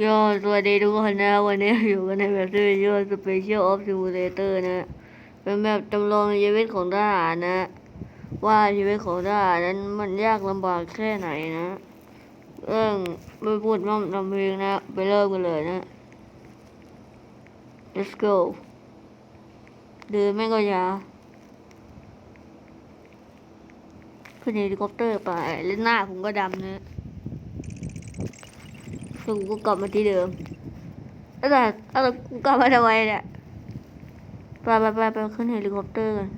โยสวัสดีทุกคนนะ วันนี้อยู่กันในแบบที่ชื่อสเปเชียลออฟซิมูเลเตอร์นะ เป็นแบบจำลองชีวิตของทหารนะ ว่าชีวิตของทหารนั้นมันยากลำบากแค่ไหนนะ เรื่องไม่พูดมั่มทำเพลงนะ ไปเริ่มกันเลยนะ let's go เดินแม่ก็ยาขึ้นเฮลิคอปเตอร์ไป แล้วหน้าผมก็ดำนะ แล้วกูกลับมาที่เดิมแล้วแต่แล้วกูกลับมาทำไมเนี่ยไปไปไปไปขึ้นเฮลิคอปเตอร์กัน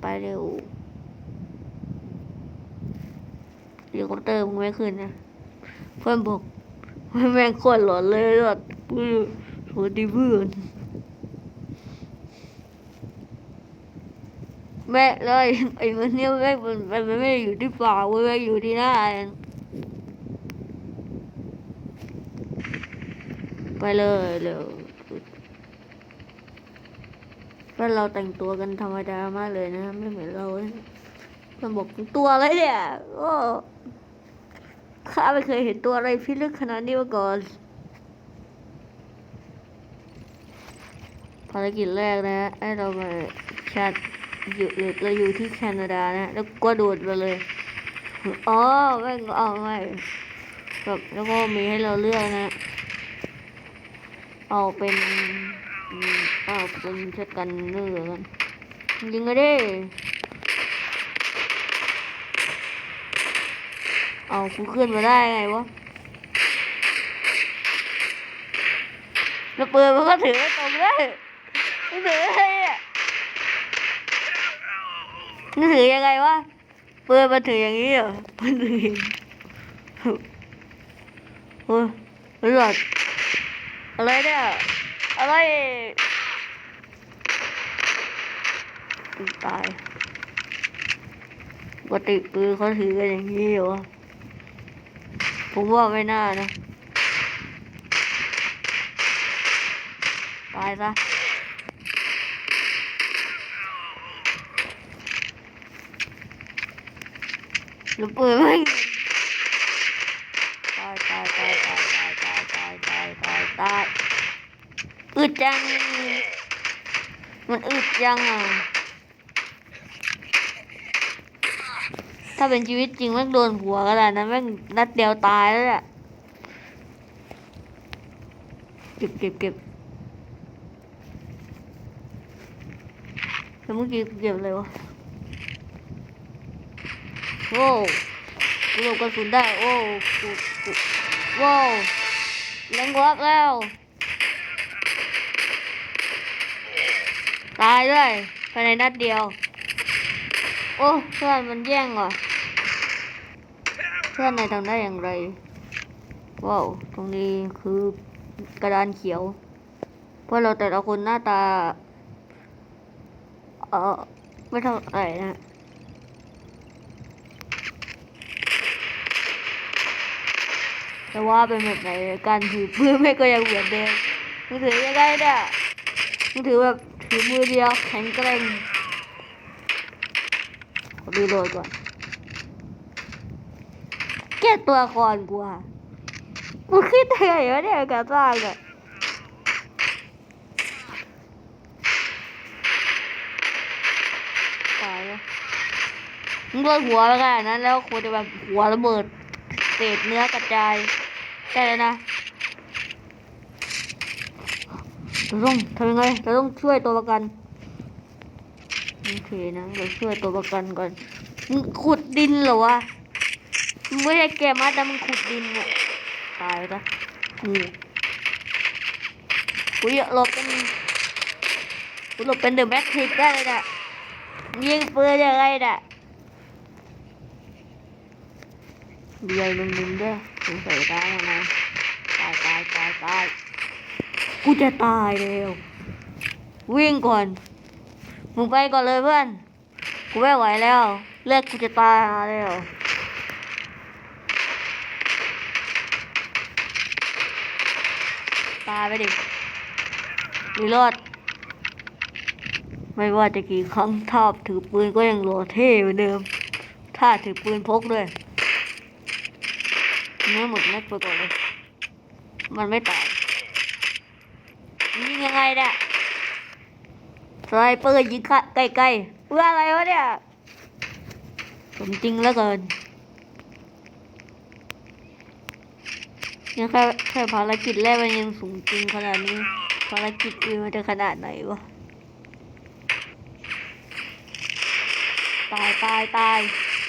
ไปเร็วเฮลิคอปเตอร์มึงไม่ขึ้นนะเพื่อนบอกแม่งโคตรหลอนเลยแบบปื้อโหดีเพื่อน แม่เลยไอ้มันเนี่ยแม่งมันมันไม่อยู่ที่ป่าวยแม่งอยู่ที่หน้าเองไปเลยเร็วเพื่อนเราแต่งตัวกันธรรมดามากเลยนะไม่เหมือนเราเลยเพื่อนบอกตัวอะไรเนี่ยโอ้ข้าไม่เคยเห็นตัวอะไรพิลึกขนาดนี้มาก่อนภารกิจแรกนะให้เรามาชาติ อยู่เราอยู่ที่แคนาดานะ แล้วก็โดดมาเลย อ๋อแม่งเอาไม่แบบแล้วก็มีให้เราเลือกนะ เอาเป็นเอาเป็นเช็ดกันเนื้อกันยิงก็ได้ เอากูขึ้นมาได้ไงวะแล้วปืนมันก็ถือตรงได้ถือไรอะ มันถือยังไงวะปืนมันถืออย่างนี้เหรอมันถืออย่างนี้โอ้ยตำรวจอะไรเนี่ย อะไรตายปกติปืนเขาถือกันอย่างนี้เหรอผมว่าไม่น่านะ ตายซะ ลูกปืนไม่ตายตายตายตายตายตายตายตายตายตายอึดจัง มันอึดจังอะ ถ้าเป็นชีวิตจริงแม่งโดนหัวขนาดนั้นแม่งนัดเดียวตายแล้วแหละเก็บเก็บเก็บแล้วเมื่อกี้เก็บอะไรวะ โว้กูหลบกระสุนได้โอ้กูกูโว้เล็งวับแล้วตายด้วยภายในนัดเดียว โอ้เพื่อนมันแย่งว่ะเพื่อนนายทำได้อย่างไรว้าวตรงนี้คือกระดานเขียว เพราะเราแต่ละคนหน้าตา เออไม่เท่าไหร่นะ แต่ว่าเป็นแบบไหนการถือปืนไม่ก็ยังเหมือนเดิมมือถือยังไงเนี่ยมือถือแบบถือมือเดียวแข็งแกร่งขอดูโหลดก่อนแก้ตัวละครกูอะมึงคิดยังไงวะเนี่ยการสร้างอะตายแล้วมึงโดนหัวไปขนาดนั้นแล้วควรจะแบบหัวระเบิดเศษเนื้อกระจาย ใช่เลยนะเราต้องทำยังไงเราต้องช่วยตัวประกันโอเคนะเราช่วยตัวประกันก่อนมึงขุดดินเหรอวะมึงไม่ใช่แกมาแต่มึงขุดดินเนี่ยตายปะกูกูอยากหลบเป็นกูหลบเป็นเดอะแม็กทิกได้เลยนะยิงปืนยังไงน่ะเบียร์มึงๆด้วย สงสัยตายแล้วนะตายตายตายตายกูจะตายเร็ววิ่งก่อนมึงไปก่อนเลยเพื่อนกูไม่ไหวแล้วเลือดกูจะตายแล้วตายไปดิรีโหลดไม่ว่าจะกี่ครั้งทาบถือปืนก็ยังหล่อเท่เหมือนเดิม ถ้าถือปืนพกด้วย เนื้อหมดแม็กไปก่อนเลย มันไม่ตายยิงยังไงเนี่ยสไนเปอร์ยิงค่ะใกล้ๆเพื่ออะไรวะเนี่ยสมจริงแล้วเกินยังแค่แค่ภารกิจแรกมันยังสูงจริงขนาดนี้ ภารกิจอื่นมันจะขนาดไหนวะตายตายตาย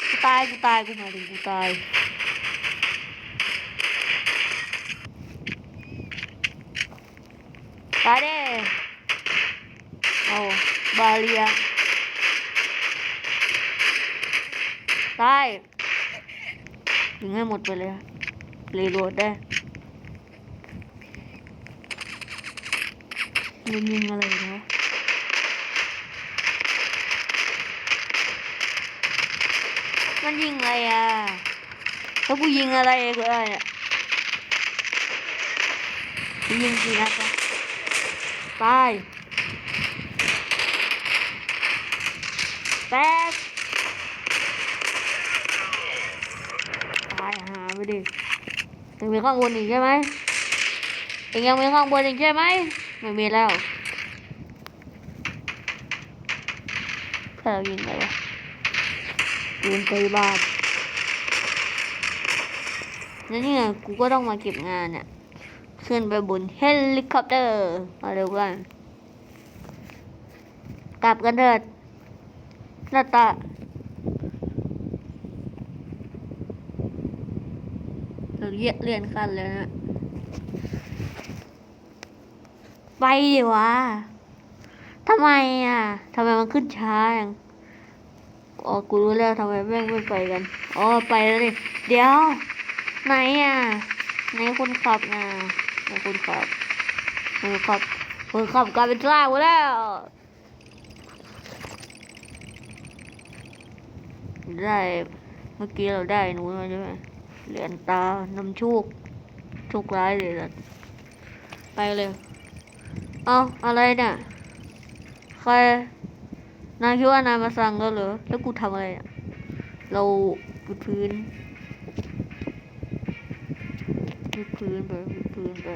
กูตายกูตายกูมาถึงกูตาย ตายเด้เอาบาเลียตายยิงให้หมดไปเลยรีโหลดได้มันยิงอะไรเนาะมันยิงอะไรอะแล้วกูยิงอะไรกูได้ยยิงกี่นัดอะ ตายแตกตายหาไปดิยังมีข้างบนอีกใช่ไหมเองยังมีข้างบนอีกใช่ไหมไม่มีแล้วถ้าเรายิงไรวะปืนตีบาทแล้วนี่ไงกูก็ต้องมาเก็บงานเนี่ย ขึ้นไปบนเฮลิคอปเตอร์ มาเร็วกันกลับกันเถิดหน้าตาเราเรียกเลื่อนขั้นแล้วนะ ไปดิวะทำไมอะทำไมมันขึ้นช้าอย่างอ๋อกูรู้แล้วทำไมแม่งไม่ไปกัน อ๋อ ไปแล้วดิ เดี๋ยว ไหนอะ ไหนคนขับนะ ไหนคนขับคนขับคนขับกลายเป็นร่างไปแล้ว ได้เมื่อกี้เราได้หนูมาใช่ไหมเหรียญตานำโชคโชคร้ายเลยนะไปเลยเอาอะไรเนี่ยใครนายคิดว่านายมาสั่งแล้วเหรอแล้วกูทำอะไรอะเราปูพื้น ปูพื้นไปปูพื้นไป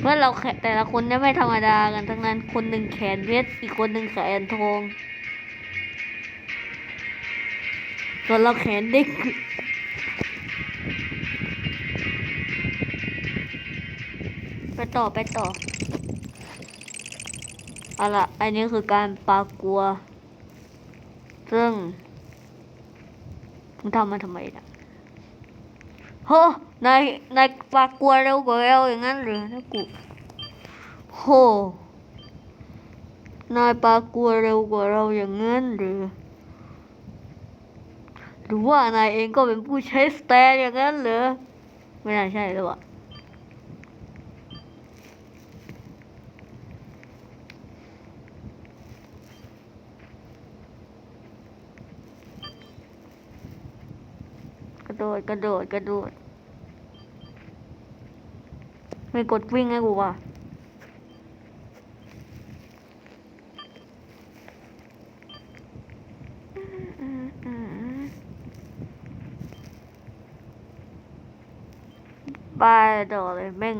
เมื่อเราแขแต่ละคนเนี่ยไม่ธรรมดากันทั้งนั้นคนหนึ่งแขนเพชรอีกคนหนึ่งแขนทองส่วนเราแขนเด็กไปต่อไปต่อเอาละอันนี้คือการปลากัว ซึ่งมึงทำมันทำไมนะโห นายนายปากลัวเร็วกว่าเราอย่างนั้นหรือนะกูโหนายปากลัวเร็วกว่าเราอย่างนั้นหรือ หรือว่านายเองก็เป็นผู้ใช้สแตนอย่างนั้นเหรอไม่น่าใช่หรอกกระโดดกระโดดกระโดด ไม่กดวิ่งให้กูว่ะบายต่อเลยแม่ง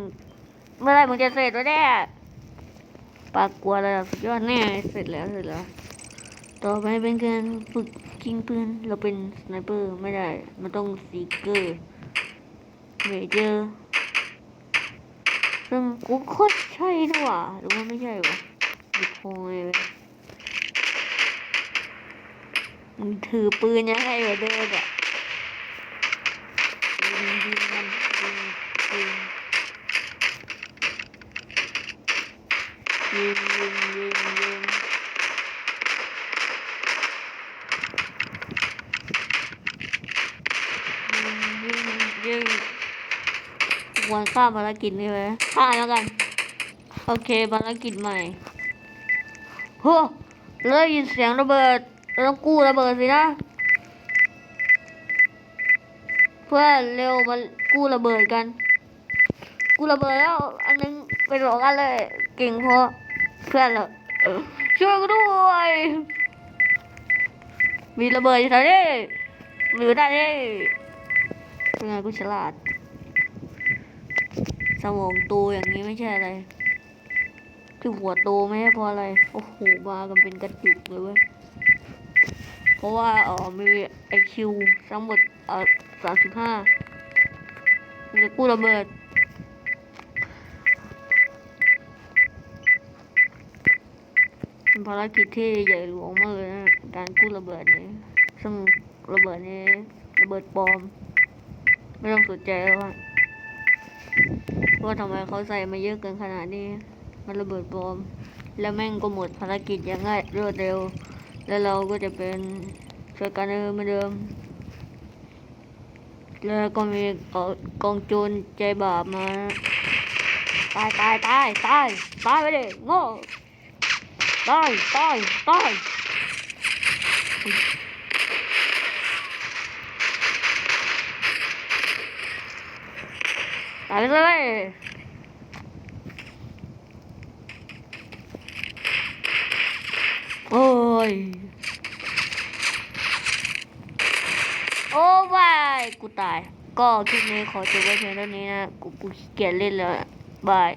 เมื่อไรมึงจะเสร็จวะเนี่ยปากกลัวระดับสุดยอดแน่เสร็จแล้วเสร็จแล้ว ต่อไปเป็นการฝึกยิงปืนเราเป็นสไนเปอร์ไม่ได้มันต้องซีเกอร์เมเจอร์ ซึ่งกูโคตรใช่ด้ว่ะหรือว่าไม่ใช่วะดิโคงเลยเว้ยมึงถือปืนยังไงวะเดินอะามภารกิจนี่เลยข้ามแล้วกัน โอเคภารกิจใหม่โหเราได้ยินเสียงระเบิดเราต้องกู้ระเบิดสินะ เพื่อนเร็วมากู้ระเบิดกัน กู้ระเบิดแล้ว อันนึงไปหลอกกันเลย เก่งพอเพื่อนเราช่วยกูด้วย มีระเบิดอยู่แถวนี้หรือได้นี่เป็นไงกูฉลาด มองโตอย่างนี้ไม่ใช่อะไรที่หัวโตไม่ใช่เพราะอะไร โอ้โหมากันเป็นกระจุกเลยเว้ย เพราะว่าเออมีไอคิวทั้งหมดเออสามสิบห้ามีต่กู้ระเบิดเป็นภารกิจที่ใหญ่หลวงมากเลยนะ การกู้ระเบิดนี้ซึ่งระเบิดนี้ระเบิดปลอม ไม่ต้องสนใจแล้วว่า ว่าทำไมเขาใส่มาเยอะเกินขนาดนี้ มันระเบิดปอม แล้วแม่งก็หมดภารกิจอย่างง่ายรวดเร็ว แล้วเราก็จะเป็นช่วยกันเออเหมือนเดิม แล้วก็มีกองโจรใจบาปมา ตายตายตายตายตายไปเลยโง่ตายตายตายตาย ไปเลยโอ้ย โอ้บายกูตาย ก็คลิปนี้ขอจบไว้เพียงเท่านี้นะ กูกูเกียดเล่นแล้วอะบาย